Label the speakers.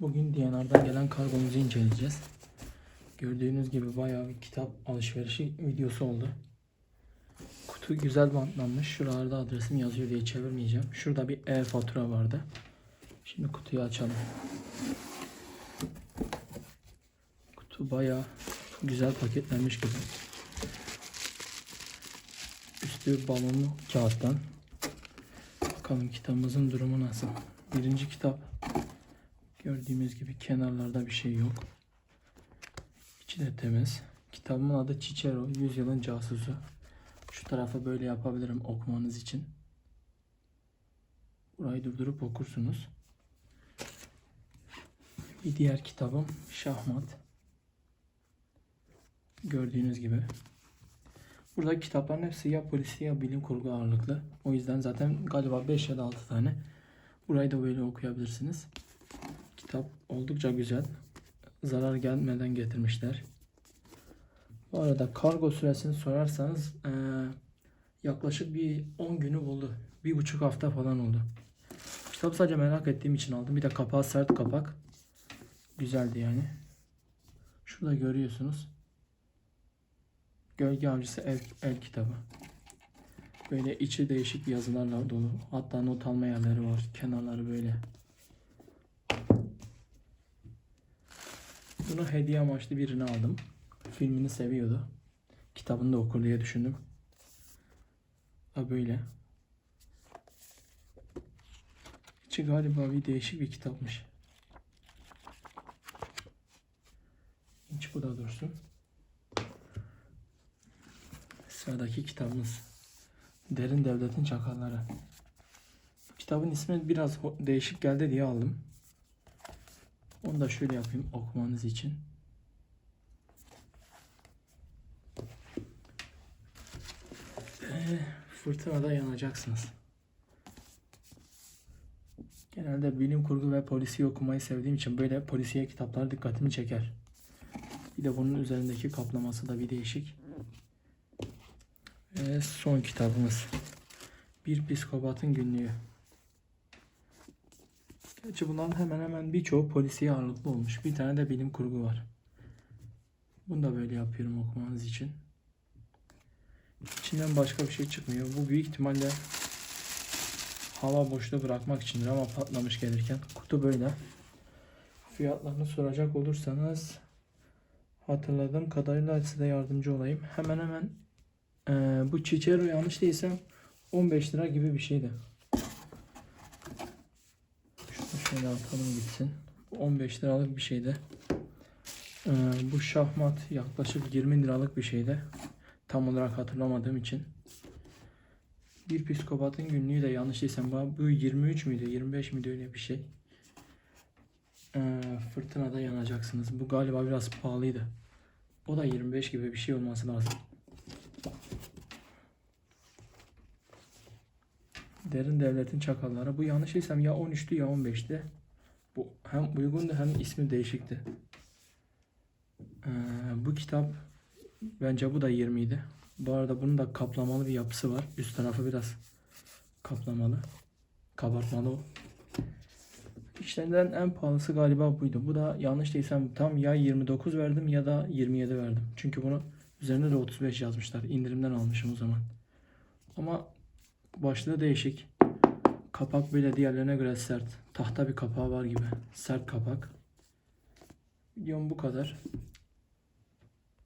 Speaker 1: Bugün DNR'dan gelen kargomuzu inceleyeceğiz. Gördüğünüz gibi bayağı bir kitap alışverişi videosu oldu. Kutu güzel bantlanmış. Şuralarda adresim yazıyor diye çevirmeyeceğim. Şurada bir e-fatura vardı. Şimdi kutuyu açalım. Kutu bayağı güzel paketlenmiş gibi. Üstü balonlu kağıttan. Bakalım kitabımızın durumu nasıl. Birinci kitap Gördüğümüz gibi kenarlarda bir şey yok. İçi de temiz. Kitabımın adı Cicero, Yüzyılın Casusu. Şu tarafa böyle yapabilirim okumanız için. Burayı durdurup okursunuz. Bir diğer kitabım Şahmat. Gördüğünüz gibi. Burada kitapların hepsi ya polisi ya bilim kurgu ağırlıklı. O yüzden zaten galiba 5 ya da 6 tane. Burayı da böyle okuyabilirsiniz. Kitap oldukça güzel. Zarar gelmeden getirmişler. Bu arada kargo süresini sorarsanız eee, yaklaşık bir 10 günü buldu. Bir buçuk hafta falan oldu. Kitap sadece merak ettiğim için aldım. Bir de kapağı sert kapak. Güzeldi yani. Şurada görüyorsunuz. Gölge Avcısı el, el kitabı. Böyle içi değişik yazılarla dolu. Hatta not alma yerleri var. Kenarları böyle. Bunu hediye amaçlı birine aldım. Filmini seviyordu. Kitabını da okur diye düşündüm. Ha böyle. İçi galiba bir değişik bir kitapmış. İç bu da dursun. Sıradaki kitabımız. Derin Devletin Çakalları. Kitabın ismi biraz değişik geldi diye aldım. Onu da şöyle yapayım okumanız için. Ee, fırtınada yanacaksınız. Genelde bilim kurgu ve polisiye okumayı sevdiğim için böyle polisiye kitaplar dikkatimi çeker. Bir de bunun üzerindeki kaplaması da bir değişik. Ve son kitabımız. Bir psikopatın günlüğü. Gerçi bunların hemen hemen birçoğu polisiye ağırlıklı olmuş. Bir tane de bilim kurgu var. Bunu da böyle yapıyorum okumanız için. İçinden başka bir şey çıkmıyor. Bu büyük ihtimalle hava boşluğu bırakmak içindir ama patlamış gelirken. Kutu böyle. Fiyatlarını soracak olursanız hatırladığım kadarıyla size yardımcı olayım. Hemen hemen eee, bu Cicero yanlış değilsem 15 lira gibi bir şeydi. Şöyle atalım gitsin. Bu 15 liralık bir şeydi. Ee, bu şahmat yaklaşık 20 liralık bir şeydi. Tam olarak hatırlamadığım için. Bir psikopatın günlüğü de yanlış değilsem bu 23 müydü 25 miydi öyle bir şey. Ee, fırtınada yanacaksınız. Bu galiba biraz pahalıydı. O da 25 gibi bir şey olması lazım. Derin Devletin Çakalları. Bu yanlış değilsem ya 13'tü ya 15'ti. Bu hem uygundu hem ismi değişikti. Ee, bu kitap bence bu da 20 idi. Bu arada bunun da kaplamalı bir yapısı var. Üst tarafı biraz kaplamalı. Kabartmalı o. İşlerinden en pahalısı galiba buydu. Bu da yanlış değilsem tam ya 29 verdim ya da 27 verdim. Çünkü bunu üzerine de 35 yazmışlar. İndirimden almışım o zaman. Ama başlığı değişik. Kapak böyle diğerlerine göre sert. Tahta bir kapağı var gibi. Sert kapak. Videom bu kadar.